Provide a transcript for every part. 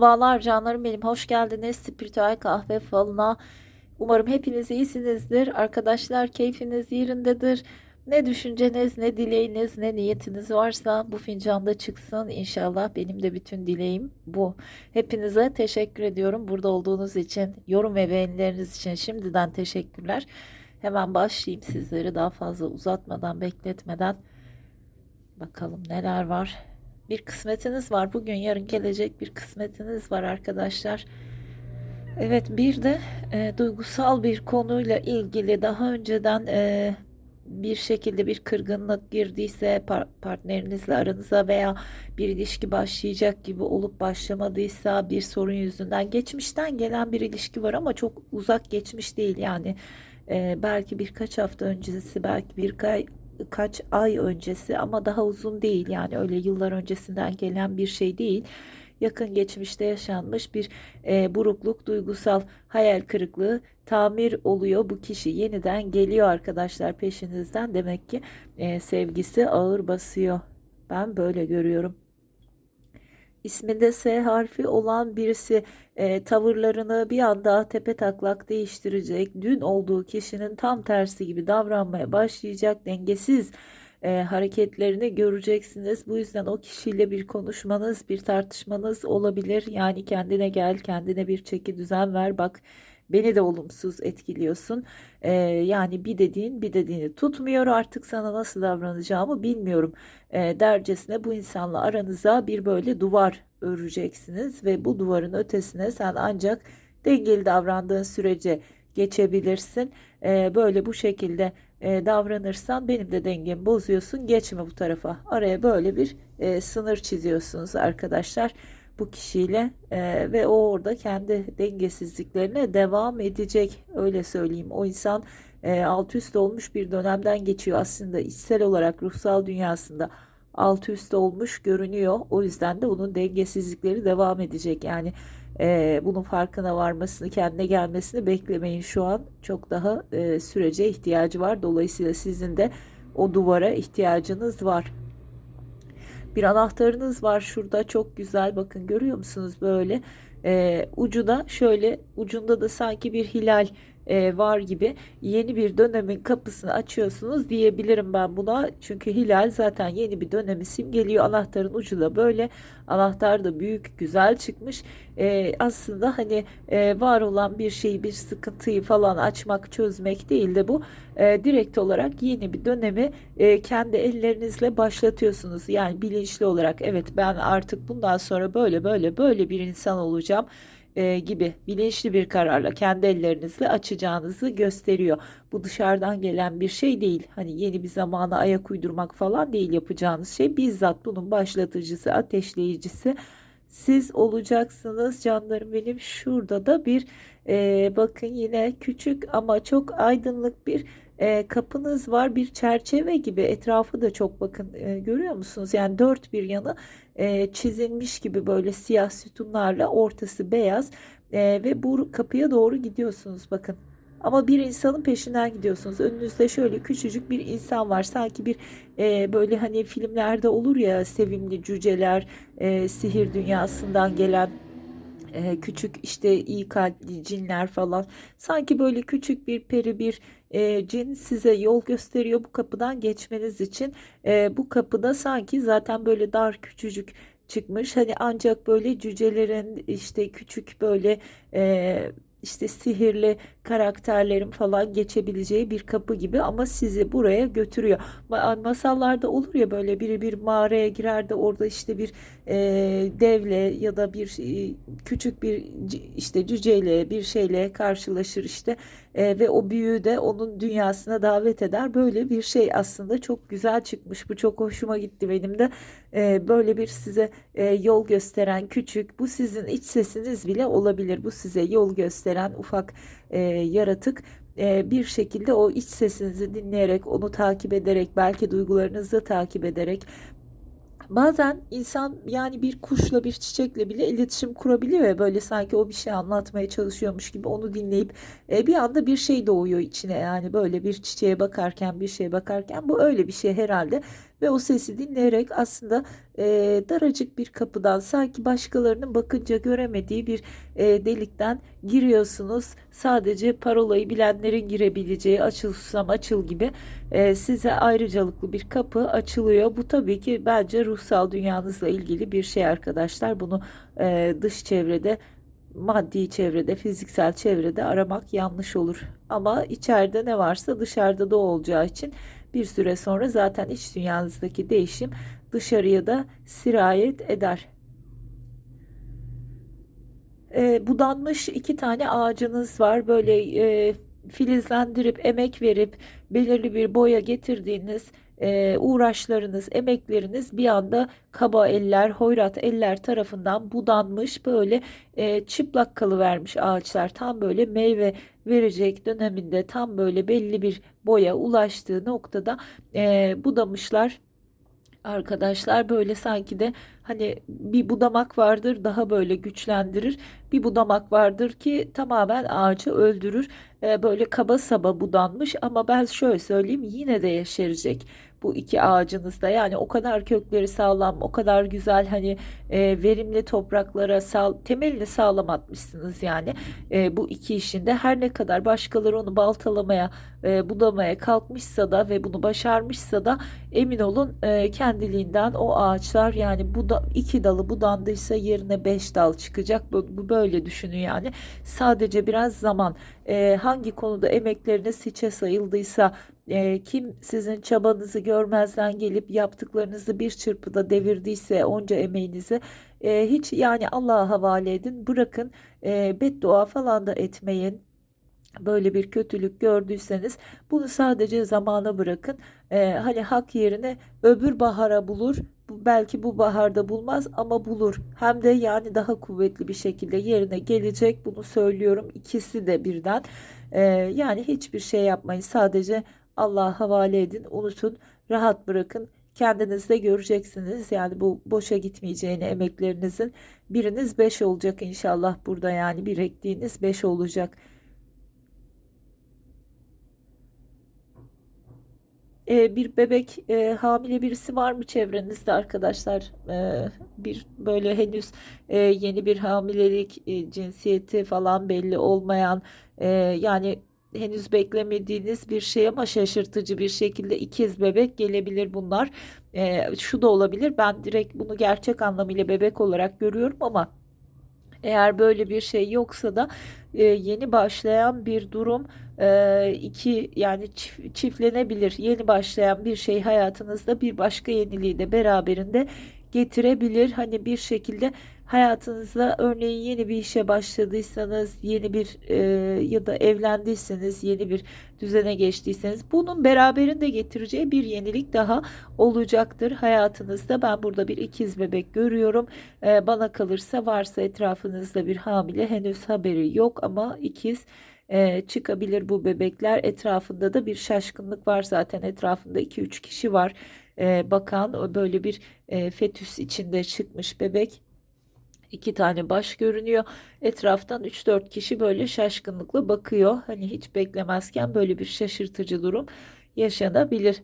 Merhabalar canlarım benim. Hoş geldiniz Spiritüel Kahve Falı'na. Umarım hepiniz iyisinizdir. Arkadaşlar keyfiniz yerindedir. Ne düşünceniz, ne dileğiniz, ne niyetiniz varsa bu fincanda çıksın. İnşallah benim de bütün dileğim bu. Hepinize teşekkür ediyorum burada olduğunuz için, yorum ve beğenileriniz için şimdiden teşekkürler. Hemen başlayayım sizleri daha fazla uzatmadan, bekletmeden. Bakalım neler var. Bir kısmetiniz var. Bugün yarın gelecek bir kısmetiniz var arkadaşlar. Evet bir de e, duygusal bir konuyla ilgili daha önceden e, bir şekilde bir kırgınlık girdiyse par- partnerinizle aranıza veya bir ilişki başlayacak gibi olup başlamadıysa bir sorun yüzünden geçmişten gelen bir ilişki var ama çok uzak geçmiş değil yani E, belki birkaç hafta öncesi belki birkaç kaç ay öncesi ama daha uzun değil yani öyle yıllar öncesinden gelen bir şey değil. Yakın geçmişte yaşanmış bir e, burukluk, duygusal hayal kırıklığı tamir oluyor. Bu kişi yeniden geliyor arkadaşlar peşinizden. Demek ki e, sevgisi ağır basıyor. Ben böyle görüyorum. İsminde S harfi olan birisi e, tavırlarını bir anda tepetaklak değiştirecek. Dün olduğu kişinin tam tersi gibi davranmaya başlayacak. Dengesiz e, hareketlerini göreceksiniz. Bu yüzden o kişiyle bir konuşmanız, bir tartışmanız olabilir. Yani kendine gel, kendine bir çeki düzen ver. Bak beni de olumsuz etkiliyorsun. E, yani bir dediğin bir dediğini tutmuyor. Artık sana nasıl davranacağımı bilmiyorum e, dercesine bu insanla aranıza bir böyle duvar öreceksiniz ve bu duvarın ötesine sen ancak dengeli davrandığın sürece geçebilirsin. E, böyle bu şekilde e, davranırsan benim de dengemi bozuyorsun. Geçme bu tarafa. Araya böyle bir e, sınır çiziyorsunuz arkadaşlar bu kişiyle e, ve o orada kendi dengesizliklerine devam edecek öyle söyleyeyim. O insan e, alt üst olmuş bir dönemden geçiyor aslında içsel olarak ruhsal dünyasında alt üst olmuş görünüyor. O yüzden de onun dengesizlikleri devam edecek. Yani e, bunun farkına varmasını, kendine gelmesini beklemeyin şu an. Çok daha e, sürece ihtiyacı var. Dolayısıyla sizin de o duvara ihtiyacınız var. Bir anahtarınız var şurada çok güzel. Bakın görüyor musunuz böyle? E, ucu da şöyle ucunda da sanki bir hilal e, var gibi yeni bir dönemin kapısını açıyorsunuz diyebilirim ben buna. Çünkü hilal zaten yeni bir dönemi simgeliyor. Anahtarın ucu da böyle. Anahtar da büyük, güzel çıkmış. E, aslında hani e, var olan bir şeyi, bir sıkıntıyı falan açmak, çözmek değil de bu e, direkt olarak yeni bir dönemi e, kendi ellerinizle başlatıyorsunuz. Yani bilinçli olarak evet ben artık bundan sonra böyle böyle böyle bir insan olacağım e, gibi bilinçli bir kararla kendi ellerinizle açacağınızı gösteriyor. Bu dışarıdan gelen bir şey değil. Hani yeni bir zamana ayak uydurmak falan değil yapacağınız şey. Bizzat bunun başlatıcısı, ateşleyicisi siz olacaksınız canlarım benim. Şurada da bir e, bakın yine küçük ama çok aydınlık bir e, kapınız var. Bir çerçeve gibi etrafı da çok bakın e, görüyor musunuz? Yani dört bir yanı e, çizilmiş gibi böyle siyah sütunlarla ortası beyaz E, ve bu kapıya doğru gidiyorsunuz bakın. Ama bir insanın peşinden gidiyorsunuz. Önünüzde şöyle küçücük bir insan var. Sanki bir e, böyle hani filmlerde olur ya sevimli cüceler, e, sihir dünyasından gelen e, küçük işte iyi kalpli cinler falan. Sanki böyle küçük bir peri bir e, cin size yol gösteriyor bu kapıdan geçmeniz için. E, bu kapıda sanki zaten böyle dar küçücük çıkmış. Hani ancak böyle cücelerin işte küçük böyle e, işte sihirli karakterlerin falan geçebileceği bir kapı gibi ama sizi buraya götürüyor. Ma- Masallarda olur ya böyle biri bir mağaraya girer de orada işte bir e, devle ya da bir e, küçük bir işte cüceyle bir şeyle karşılaşır işte E, ve o büyüğü de onun dünyasına davet eder. Böyle bir şey aslında çok güzel çıkmış. Bu çok hoşuma gitti benim de. E, böyle bir size e, yol gösteren küçük bu sizin iç sesiniz bile olabilir. Bu size yol gösteren ufak e, yaratık e, bir şekilde o iç sesinizi dinleyerek onu takip ederek belki duygularınızı takip ederek Bazen insan yani bir kuşla bir çiçekle bile iletişim kurabiliyor ya böyle sanki o bir şey anlatmaya çalışıyormuş gibi onu dinleyip e, bir anda bir şey doğuyor içine. Yani böyle bir çiçeğe bakarken bir şeye bakarken bu öyle bir şey herhalde ve o sesi dinleyerek aslında e, daracık bir kapıdan sanki başkalarının bakınca göremediği bir e, delikten giriyorsunuz. Sadece parolayı bilenlerin girebileceği açıl susam açıl gibi e, size ayrıcalıklı bir kapı açılıyor. Bu tabii ki bence ruhsal dünyanızla ilgili bir şey arkadaşlar. Bunu e, dış çevrede maddi çevrede, fiziksel çevrede aramak yanlış olur. Ama içeride ne varsa dışarıda da olacağı için bir süre sonra zaten iç dünyanızdaki değişim dışarıya da sirayet eder. E, budanmış iki tane ağacınız var. Böyle e, filizlendirip, emek verip belirli bir boya getirdiğiniz e, uğraşlarınız, emekleriniz bir anda kaba eller, hoyrat eller tarafından budanmış böyle e, çıplak kalıvermiş ağaçlar. Tam böyle meyve verecek döneminde tam böyle belli bir boya ulaştığı noktada e, budamışlar arkadaşlar böyle sanki de hani bir budamak vardır daha böyle güçlendirir. Bir budamak vardır ki tamamen ağacı öldürür. Ee, böyle kaba saba budanmış ama ben şöyle söyleyeyim yine de yeşerecek bu iki ağacınızda. Yani o kadar kökleri sağlam o kadar güzel hani e, verimli topraklara sağ, temelini sağlam atmışsınız yani. E, bu iki işinde her ne kadar başkaları onu baltalamaya e, budamaya kalkmışsa da ve bunu başarmışsa da emin olun e, kendiliğinden o ağaçlar yani bu da iki dalı budandıysa yerine beş dal çıkacak. Bu, bu böyle düşünün yani. Sadece biraz zaman. E, hangi konuda emekleriniz hiçe sayıldıysa e, kim sizin çabanızı görmezden gelip yaptıklarınızı bir çırpıda devirdiyse onca emeğinizi e, hiç yani Allah'a havale edin bırakın e, beddua falan da etmeyin böyle bir kötülük gördüyseniz bunu sadece zamana bırakın. Ee, hani hak yerine öbür bahara bulur. Belki bu baharda bulmaz ama bulur. Hem de yani daha kuvvetli bir şekilde yerine gelecek. Bunu söylüyorum. İkisi de birden. Ee, yani hiçbir şey yapmayın. Sadece Allah'a havale edin. Unutun. Rahat bırakın. Kendiniz de göreceksiniz. Yani bu boşa gitmeyeceğini emeklerinizin biriniz beş olacak inşallah burada yani bir ektiğiniz beş olacak. e, bir bebek e, hamile birisi var mı çevrenizde arkadaşlar? E, bir böyle henüz e, yeni bir hamilelik e, cinsiyeti falan belli olmayan e, yani henüz beklemediğiniz bir şey ama şaşırtıcı bir şekilde ikiz bebek gelebilir bunlar. E, şu da olabilir. Ben direkt bunu gerçek anlamıyla bebek olarak görüyorum ama eğer böyle bir şey yoksa da e, yeni başlayan bir durum e, iki yani çift, çiftlenebilir. Yeni başlayan bir şey hayatınızda bir başka yeniliği de beraberinde getirebilir. Hani bir şekilde hayatınızda örneğin yeni bir işe başladıysanız, yeni bir e, ya da evlendiyseniz, yeni bir düzene geçtiyseniz bunun beraberinde getireceği bir yenilik daha olacaktır hayatınızda. Ben burada bir ikiz bebek görüyorum. E, bana kalırsa varsa etrafınızda bir hamile henüz haberi yok ama ikiz e, çıkabilir bu bebekler. Etrafında da bir şaşkınlık var zaten etrafında 2-3 kişi var. E, bakan böyle bir e, fetüs içinde çıkmış bebek iki tane baş görünüyor. Etraftan 3-4 kişi böyle şaşkınlıkla bakıyor. Hani hiç beklemezken böyle bir şaşırtıcı durum yaşanabilir.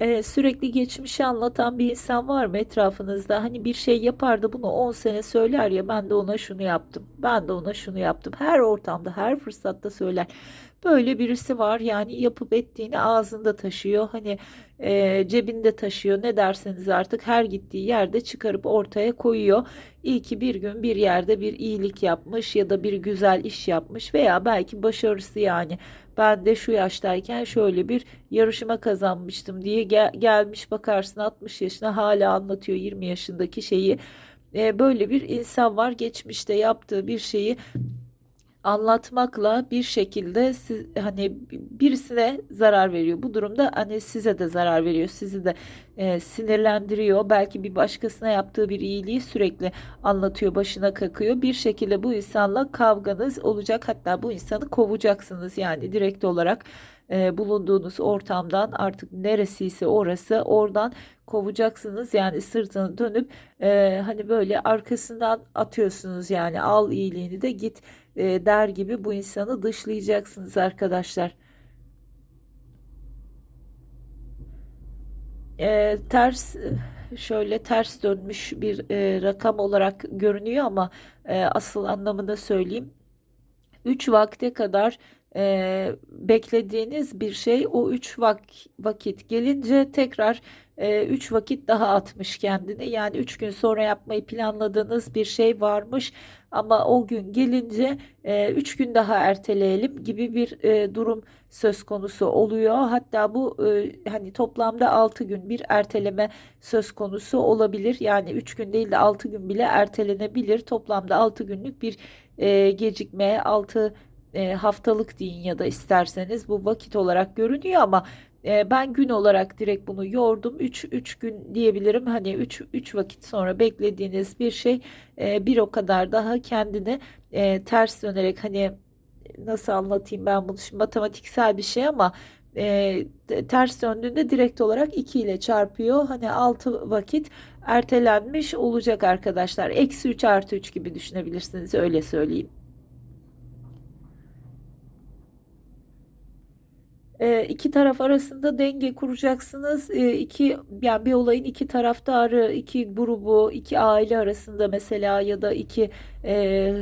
Ee, sürekli geçmişi anlatan bir insan var mı etrafınızda? Hani bir şey yapardı bunu 10 sene söyler ya ben de ona şunu yaptım. Ben de ona şunu yaptım. Her ortamda, her fırsatta söyler. Böyle birisi var yani yapıp ettiğini ağzında taşıyor. Hani e, cebinde taşıyor ne derseniz artık her gittiği yerde çıkarıp ortaya koyuyor. İyi ki bir gün bir yerde bir iyilik yapmış ya da bir güzel iş yapmış veya belki başarısı yani ben de şu yaştayken şöyle bir yarışma kazanmıştım diye gel gelmiş bakarsın 60 yaşına hala anlatıyor 20 yaşındaki şeyi. E, böyle bir insan var geçmişte yaptığı bir şeyi anlatmakla bir şekilde siz, hani birisine zarar veriyor. Bu durumda hani size de zarar veriyor. Sizi de e, sinirlendiriyor. Belki bir başkasına yaptığı bir iyiliği sürekli anlatıyor, başına kakıyor. Bir şekilde bu insanla kavganız olacak. Hatta bu insanı kovacaksınız yani direkt olarak e, bulunduğunuz ortamdan artık neresiyse orası oradan kovacaksınız yani sırtını dönüp e, hani böyle arkasından atıyorsunuz yani al iyiliğini de git e, der gibi bu insanı dışlayacaksınız arkadaşlar. E, ters şöyle ters dönmüş bir e, rakam olarak görünüyor ama e, asıl anlamını söyleyeyim. 3 vakte kadar e, beklediğiniz bir şey o 3 vak vakit gelince tekrar 3 e, vakit daha atmış kendini. Yani 3 gün sonra yapmayı planladığınız bir şey varmış ama o gün gelince 3 gün daha erteleyelim gibi bir durum söz konusu oluyor. Hatta bu hani toplamda 6 gün bir erteleme söz konusu olabilir. Yani 3 gün değil de 6 gün bile ertelenebilir. Toplamda 6 günlük bir gecikme 6 haftalık deyin ya da isterseniz bu vakit olarak görünüyor ama ben gün olarak direkt bunu yordum. 3 3 gün diyebilirim. Hani 3 3 vakit sonra beklediğiniz bir şey bir o kadar daha kendini ters dönerek hani nasıl anlatayım ben bunu şimdi matematiksel bir şey ama e, ters döndüğünde direkt olarak 2 ile çarpıyor. Hani 6 vakit ertelenmiş olacak arkadaşlar. Eksi 3 artı 3 gibi düşünebilirsiniz öyle söyleyeyim. E, iki taraf arasında denge kuracaksınız. E, iki yani bir olayın iki taraftarı, iki grubu, iki aile arasında mesela ya da iki e,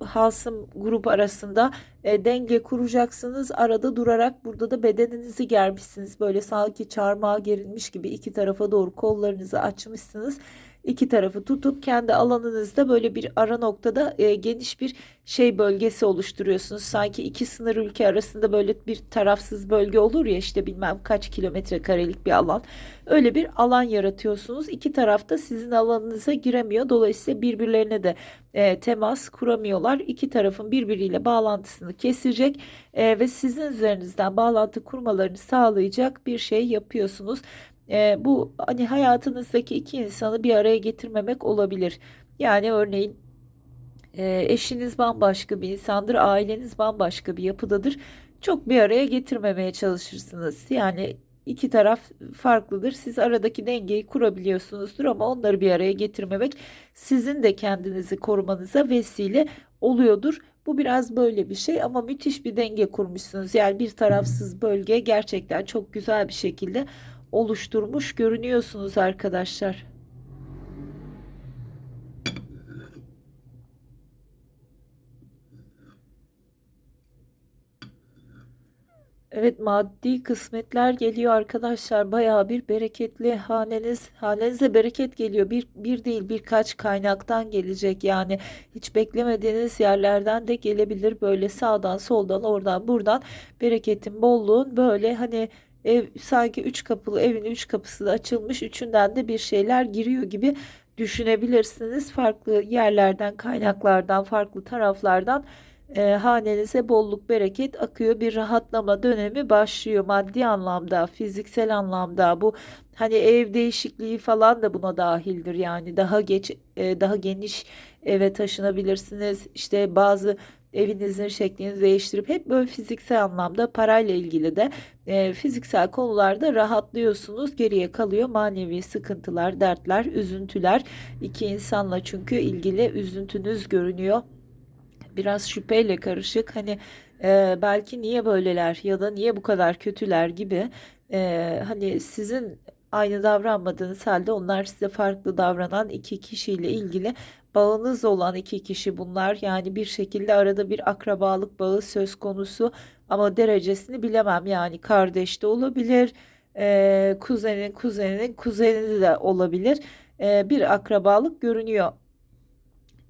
hasım grup arasında e, denge kuracaksınız. Arada durarak burada da bedeninizi germişsiniz. Böyle sanki çarmıha gerilmiş gibi iki tarafa doğru kollarınızı açmışsınız iki tarafı tutup kendi alanınızda böyle bir ara noktada e, geniş bir şey bölgesi oluşturuyorsunuz. Sanki iki sınır ülke arasında böyle bir tarafsız bölge olur ya işte bilmem kaç kilometre karelik bir alan. Öyle bir alan yaratıyorsunuz. İki tarafta sizin alanınıza giremiyor. Dolayısıyla birbirlerine de e, temas kuramıyorlar. İki tarafın birbiriyle bağlantısını kesecek e, ve sizin üzerinizden bağlantı kurmalarını sağlayacak bir şey yapıyorsunuz e, bu hani hayatınızdaki iki insanı bir araya getirmemek olabilir. Yani örneğin e, eşiniz bambaşka bir insandır, aileniz bambaşka bir yapıdadır. Çok bir araya getirmemeye çalışırsınız. Yani iki taraf farklıdır. Siz aradaki dengeyi kurabiliyorsunuzdur ama onları bir araya getirmemek sizin de kendinizi korumanıza vesile oluyordur. Bu biraz böyle bir şey ama müthiş bir denge kurmuşsunuz. Yani bir tarafsız bölge gerçekten çok güzel bir şekilde oluşturmuş görünüyorsunuz arkadaşlar. Evet maddi kısmetler geliyor arkadaşlar. Bayağı bir bereketli haneniz hanenize bereket geliyor. Bir, bir değil birkaç kaynaktan gelecek. Yani hiç beklemediğiniz yerlerden de gelebilir. Böyle sağdan soldan oradan buradan bereketin bolluğun böyle hani Ev sanki üç kapılı evin üç kapısı da açılmış. Üçünden de bir şeyler giriyor gibi düşünebilirsiniz. Farklı yerlerden, kaynaklardan, farklı taraflardan e, hanenize bolluk, bereket akıyor. Bir rahatlama dönemi başlıyor maddi anlamda, fiziksel anlamda. Bu hani ev değişikliği falan da buna dahildir. Yani daha geç, e, daha geniş eve taşınabilirsiniz. İşte bazı evinizin şeklini değiştirip hep böyle fiziksel anlamda parayla ilgili de e, fiziksel konularda rahatlıyorsunuz. Geriye kalıyor manevi sıkıntılar, dertler, üzüntüler. İki insanla çünkü ilgili üzüntünüz görünüyor. Biraz şüpheyle karışık hani e, belki niye böyleler ya da niye bu kadar kötüler gibi e, hani sizin aynı davranmadığınız halde onlar size farklı davranan iki kişiyle ilgili bağınız olan iki kişi bunlar. Yani bir şekilde arada bir akrabalık bağı söz konusu ama derecesini bilemem. Yani kardeş de olabilir, e, kuzenin kuzeninin kuzeni de olabilir. E, bir akrabalık görünüyor.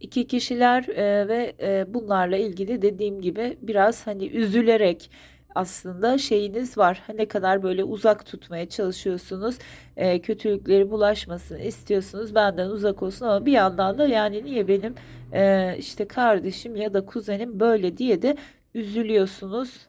İki kişiler e, ve e, bunlarla ilgili dediğim gibi biraz hani üzülerek aslında şeyiniz var. Ne kadar böyle uzak tutmaya çalışıyorsunuz. E, kötülükleri bulaşmasın istiyorsunuz. Benden uzak olsun ama bir yandan da yani niye benim e, işte kardeşim ya da kuzenim böyle diye de üzülüyorsunuz.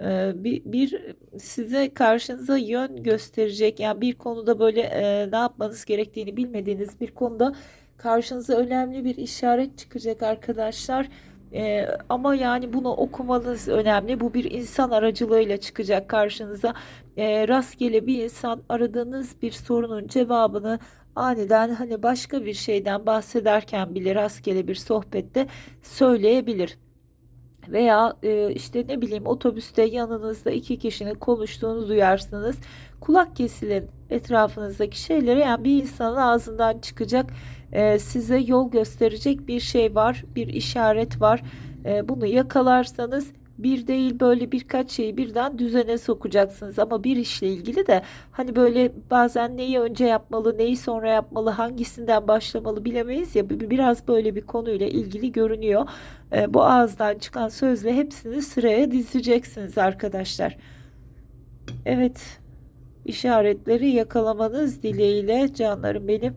E, bir, bir size karşınıza yön gösterecek yani bir konuda böyle e, ne yapmanız gerektiğini bilmediğiniz bir konuda karşınıza önemli bir işaret çıkacak arkadaşlar Ee, ama yani bunu okumanız önemli. Bu bir insan aracılığıyla çıkacak karşınıza. Ee, rastgele bir insan aradığınız bir sorunun cevabını aniden hani başka bir şeyden bahsederken bile rastgele bir sohbette söyleyebilir. Veya e, işte ne bileyim otobüste yanınızda iki kişinin konuştuğunu duyarsınız. Kulak kesilin etrafınızdaki şeylere yani bir insanın ağzından çıkacak e, size yol gösterecek bir şey var, bir işaret var. E, bunu yakalarsanız bir değil böyle birkaç şeyi birden düzene sokacaksınız ama bir işle ilgili de hani böyle bazen neyi önce yapmalı, neyi sonra yapmalı, hangisinden başlamalı bilemeyiz ya bi- biraz böyle bir konuyla ilgili görünüyor. E, bu ağızdan çıkan sözle hepsini sıraya dizeceksiniz arkadaşlar. Evet, işaretleri yakalamanız dileğiyle canlarım benim.